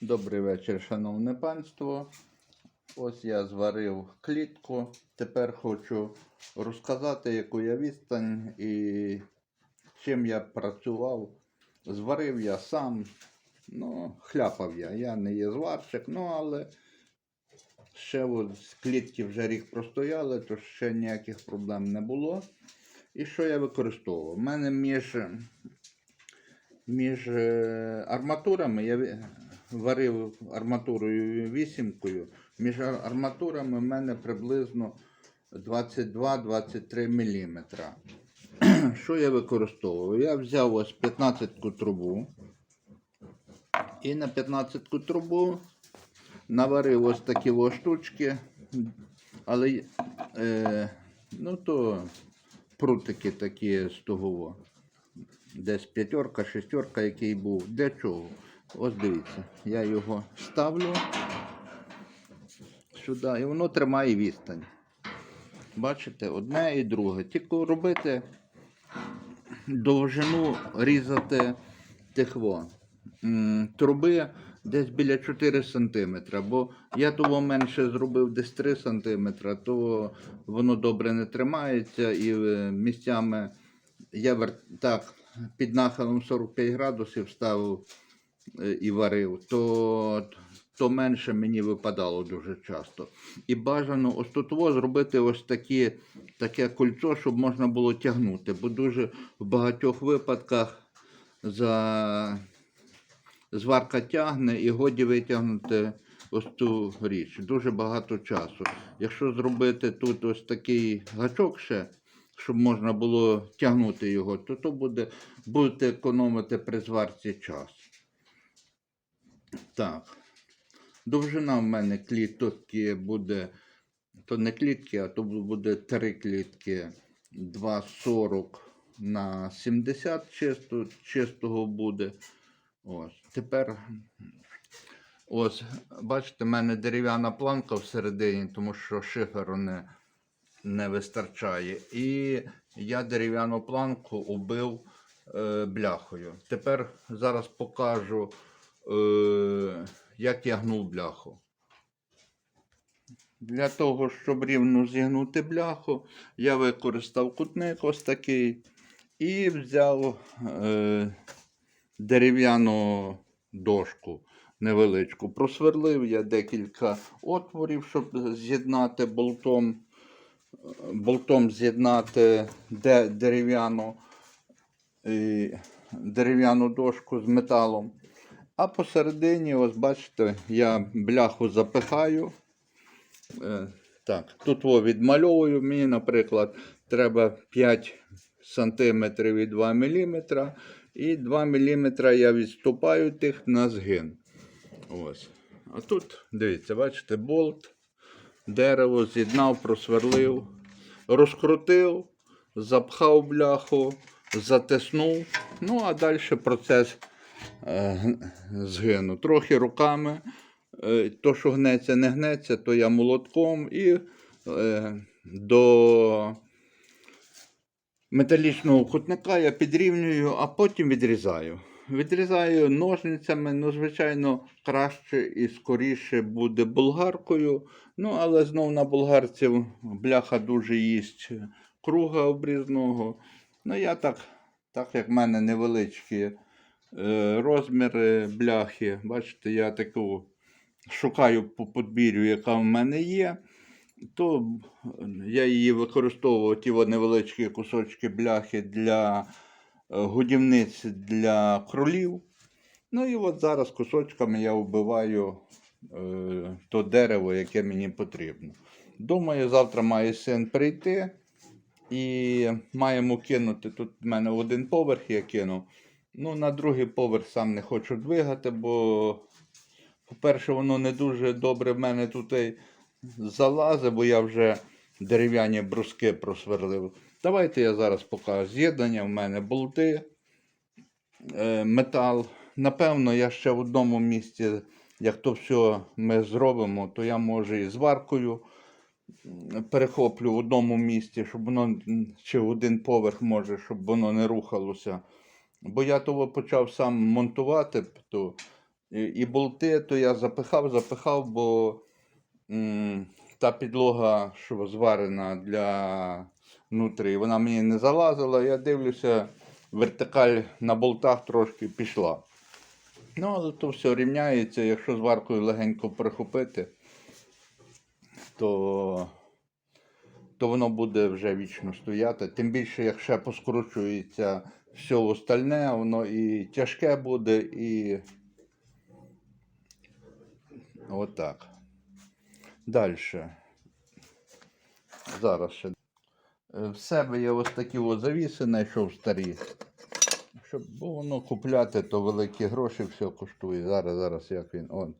Добрий вечір, шановне панство. Ось я зварив клітку. Тепер хочу розказати, яку я відстань і чим я працював. Зварив я сам. Ну, хляпав я. Я не є зварщик, ну але ще з клітки вже рік простояли, то ще ніяких проблем не було. І що я використовував? У мене між між е, арматурами я варив арматурою вісімкою. Між арматурами в мене приблизно 22-23 мм. Що я використовував? Я взяв ось 15-ку трубу. І на 15-ку трубу наварив ось такі штучки. Але е, ну то прутики такі з того десь п'ятерка, шестерка, який був. Для чого? Ось дивіться, я його ставлю сюди, і воно тримає відстань. Бачите, одне і друге. Тільки робити довжину різати тих во, м, труби десь біля 4 см. Бо я того менше зробив десь 3 см, то воно добре не тримається і е, місцями я так під нахилом 45 градусів ставив і варив, то, то менше мені випадало дуже часто. І бажано ось тут зробити ось такі, таке кольцо, щоб можна було тягнути. Бо дуже в багатьох випадках за... зварка тягне і годі витягнути ось цю річ. Дуже багато часу. Якщо зробити тут ось такий гачок ще, щоб можна було тягнути його, то то буде, будете економити при зварці час. Так. Довжина в мене клітки буде, то не клітки, а то буде три клітки 2,40 на 70 чисто, чистого буде. Ось. Тепер, ось, бачите, в мене дерев'яна планка всередині, тому що шиферу не, не вистачає. І я дерев'яну планку убив е, бляхою. Тепер зараз покажу, е, як я бляху. Для того, щоб рівно зігнути бляху, я використав кутник ось такий і взяв е, дерев'яну дошку невеличку. Просверлив я декілька отворів, щоб з'єднати болтом, болтом з'єднати де- дерев'яну, е, дерев'яну дошку з металом. А посередині, ось бачите, я бляху запихаю. Е, Так, тут о, відмальовую. Мені, наприклад, треба 5 см і 2 мм. І 2 мм я відступаю тих на згин. Ось. А тут, дивіться, бачите, болт, дерево з'єднав, просверлив, розкрутив, запхав бляху, затиснув. Ну, а далі процес е, згину. Трохи руками. Е, То, що гнеться, не гнеться, то я молотком і е, до металічного кутника я підрівнюю, а потім відрізаю. Відрізаю ножницями, ну, звичайно, краще і скоріше буде болгаркою. Ну, але знов на болгарців бляха дуже їсть круга обрізного. Ну, я так, так як в мене невеличкі е, розміри бляхи, бачите, я таку шукаю по подбір'ю, яка в мене є, то я її використовував ті невеличкі кусочки бляхи для е, годівниць для кролів. Ну і от зараз кусочками я вбиваю е, то дерево, яке мені потрібно. Думаю, завтра має син прийти і маємо кинути. Тут в мене один поверх я кинув. Ну, на другий поверх сам не хочу двигати, бо по-перше, воно не дуже добре в мене тут залазить, бо я вже дерев'яні бруски просверлив. Давайте я зараз покажу. З'єднання в мене болти, е, метал. Напевно, я ще в одному місці, як то все ми зробимо, то я може і зваркою перехоплю в одному місці, щоб воно чи один поверх може, щоб воно не рухалося. Бо я того почав сам монтувати, то І, і болти, то я запихав, запихав, бо м, та підлога, що зварена для внутрі, вона мені не залазила. Я дивлюся, вертикаль на болтах трошки пішла. Ну, але то все рівняється, якщо зваркою легенько прихопити, то, то воно буде вже вічно стояти. Тим більше, як ще поскручується все остальне, воно і тяжке буде, і отак. Далі. Зараз ще. Е, В себе я ось такі ось завіси знайшов старі. Щоб бо воно купляти, то великі гроші все коштує. Зараз, зараз як він. Он.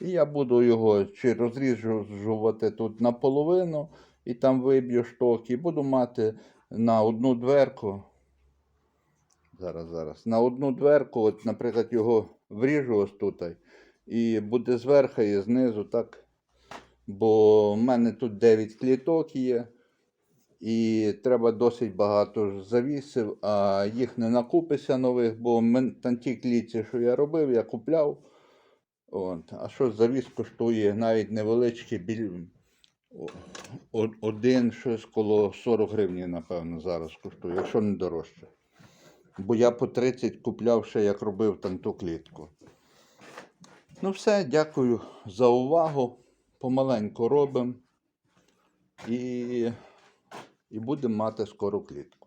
І я буду його чи розріжувати тут наполовину, і там виб'ю шток, і буду мати на одну дверку. Зараз, зараз. На одну дверку, от, наприклад, його вріжу ось тут. І буде зверху і знизу, так. Бо в мене тут 9 кліток є. І треба досить багато завісів, а їх не накупися нових, бо там ті кліці, що я робив, я купляв. От. А що завіс коштує навіть невеличкий біль... один щось коло 40 гривень, напевно, зараз коштує, якщо не дорожче. Бо я по 30 купляв ще, як робив там ту клітку. Ну все, дякую за увагу. Помаленьку робимо. І і будемо мати скоро клітку.